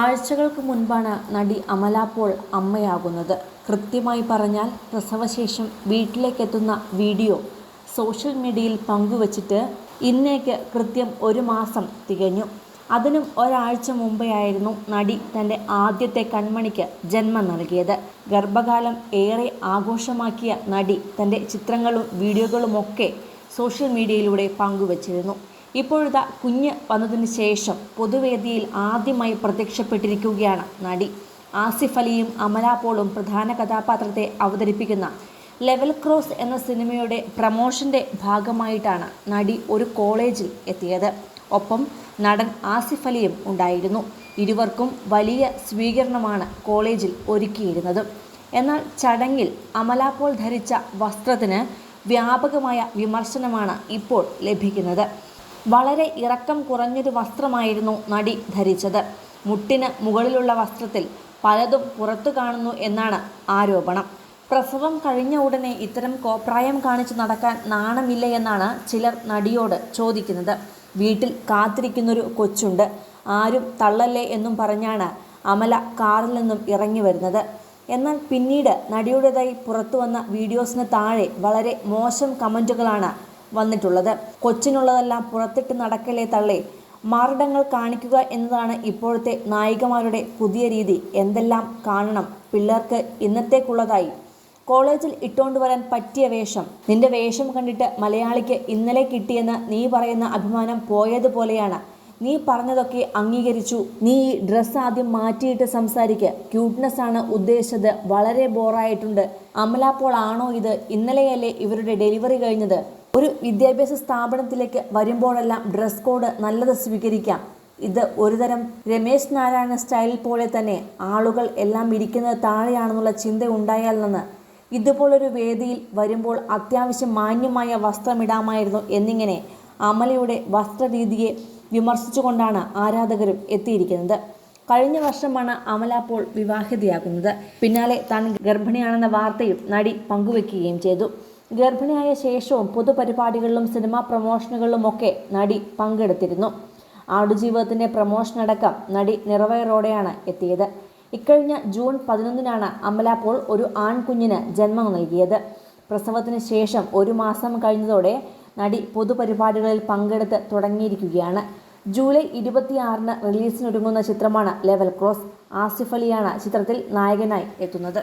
ആഴ്ചകൾക്ക് മുൻപാണ് നടി അമല പോൾ അമ്മയാകുന്നത്. കൃത്യമായി പറഞ്ഞാൽ പ്രസവശേഷം വീട്ടിലേക്കെത്തുന്ന വീഡിയോ സോഷ്യൽ മീഡിയയിൽ പങ്കുവച്ചിട്ട് ഇന്നേക്ക് കൃത്യം ഒരു മാസം തികഞ്ഞു. അതിനും ഒരാഴ്ച മുമ്പെയായിരുന്നു നടി തന്റെ ആദ്യത്തെ കൺമണിക്ക് ജന്മം നൽകിയത്. ഗർഭകാലം ഏറെ ആഘോഷമാക്കിയ നടി തന്റെ ചിത്രങ്ങളും വീഡിയോകളുമൊക്കെ സോഷ്യൽ മീഡിയയിലൂടെ പങ്കുവച്ചിരുന്നു. ഇപ്പോഴിതാ കുഞ്ഞ് വന്നതിന് ശേഷം പൊതുവേദിയിൽ ആദ്യമായി പ്രത്യക്ഷപ്പെട്ടിരിക്കുകയാണ് നടി. ആസിഫ് അലിയും അമല പോളും പ്രധാന കഥാപാത്രത്തെ അവതരിപ്പിക്കുന്ന ലെവൽ ക്രോസ് എന്ന സിനിമയുടെ പ്രമോഷന്റെ ഭാഗമായിട്ടാണ് നടി ഒരു കോളേജിൽ എത്തിയത്. ഒപ്പം നടൻ ആസിഫ് അലിയും ഉണ്ടായിരുന്നു. ഇരുവർക്കും വലിയ സ്വീകരണമാണ് കോളേജിൽ ഒരുക്കിയിരുന്നത്. എന്നാൽ ചടങ്ങിൽ അമല പോൾ ധരിച്ച വസ്ത്രത്തിന് വ്യാപകമായ വിമർശനമാണ് ഇപ്പോൾ ലഭിക്കുന്നത്. വളരെ ഇറക്കം കുറഞ്ഞൊരു വസ്ത്രമായിരുന്നു നടി ധരിച്ചത്. മുട്ടിന് മുകളിലുള്ള വസ്ത്രത്തിൽ പലതും പുറത്തു കാണുന്നു എന്നാണ് ആരോപണം. പ്രസവം കഴിഞ്ഞ ഉടനെ ഇത്തരം കോപ്രായം കാണിച്ചു നടക്കാൻ നാണമില്ല എന്നാണ് ചിലർ നടിയോട് ചോദിക്കുന്നത്. വീട്ടിൽ കാത്തിരിക്കുന്നൊരു കൊച്ചുണ്ട്. ആരും തള്ളല്ലേ എന്നും പറഞ്ഞാണ് അമല കാറിൽ നിന്നും ഇറങ്ങി വരുന്നത്. എന്നാൽ പിന്നീട് നടിയുടേതായി പുറത്തു വന്ന വീഡിയോസിന് താഴെ വളരെ മോശം കമന്റുകളാണ് വന്നിട്ടുള്ളത്. കൊച്ചിനുള്ളതെല്ലാം പുറത്തിട്ട് നടക്കലേ തള്ളേ? മാറിടങ്ങൾ കാണിക്കുക എന്നതാണ് ഇപ്പോഴത്തെ നായികമാരുടെ പുതിയ രീതി. എന്തെല്ലാം കാണണം? പിള്ളേർക്ക് ഇന്നത്തേക്കുള്ളതായി. കോളേജിൽ ഇട്ടുകൊണ്ട് വരാൻ പറ്റിയ വേഷം. നിന്റെ വേഷം കണ്ടിട്ട് മലയാളിക്ക് ഇന്നലെ കിട്ടിയെന്ന് നീ പറയുന്ന അഭിമാനം പോയതുപോലെയാണ്. നീ പറഞ്ഞതൊക്കെ അംഗീകരിച്ചു. നീ ഈ ഡ്രസ്സ് ആദ്യം മാറ്റിയിട്ട് സംസാരിക്കുക ക്യൂട്ട്നെസ് ആണ് ഉദ്ദേശിച്ചത്. വളരെ ബോറായിട്ടുണ്ട്. അമല പോൾ ആണോ ഇത്? ഇന്നലെയല്ലേ ഇവരുടെ ഡെലിവറി കഴിഞ്ഞത്? ഒരു വിദ്യാഭ്യാസ സ്ഥാപനത്തിലേക്ക് വരുമ്പോഴെല്ലാം ഡ്രസ് കോഡ് നല്ലത് സ്വീകരിക്കാം. ഇത് ഒരുതരം രമേശ് നാരായണ സ്റ്റൈൽ പോലെ തന്നെ ആളുകൾ എല്ലാം ഇരിക്കുന്നത് താഴെയാണെന്നുള്ള ചിന്ത ഉണ്ടായാൽ നിന്ന് ഇതുപോലൊരു വേദിയിൽ വരുമ്പോൾ അത്യാവശ്യം മാന്യമായ വസ്ത്രമിടാമായിരുന്നു എന്നിങ്ങനെ അമലയുടെ വസ്ത്രരീതിയെ വിമർശിച്ചുകൊണ്ടാണ് ആരാധകരും എത്തിയിരിക്കുന്നത്. കഴിഞ്ഞ വർഷമാണ് അമല പോൾ വിവാഹിതയാകുന്നത്. പിന്നാലെ താൻ ഗർഭിണിയാണെന്ന വാർത്തയും നടി പങ്കുവെക്കുകയും ചെയ്തു. ഗർഭിണിയായ ശേഷവും പൊതുപരിപാടികളിലും സിനിമാ പ്രമോഷനുകളിലും ഒക്കെ നടി പങ്കെടുത്തിരുന്നു. ആടുജീവിതത്തിന്റെ പ്രമോഷനടക്കം നടി നിറവയറോടെയാണ് എത്തിയത്. ഇക്കഴിഞ്ഞ ജൂൺ പതിനൊന്നിനാണ് അമല പോൾ ഒരു ആൺകുഞ്ഞിന് ജന്മം നൽകിയത്. പ്രസവത്തിന് ശേഷം ഒരു മാസം കഴിഞ്ഞതോടെ നടി പൊതുപരിപാടികളിൽ പങ്കെടുത്ത് തുടങ്ങിയിരിക്കുകയാണ്. ജൂലൈ ഇരുപത്തിയാറിന് റിലീസിനൊരുങ്ങുന്ന ചിത്രമാണ് ലെവൽ ക്രോസ്. ആസിഫ് അലിയാണ് ചിത്രത്തിൽ നായകനായി എത്തുന്നത്.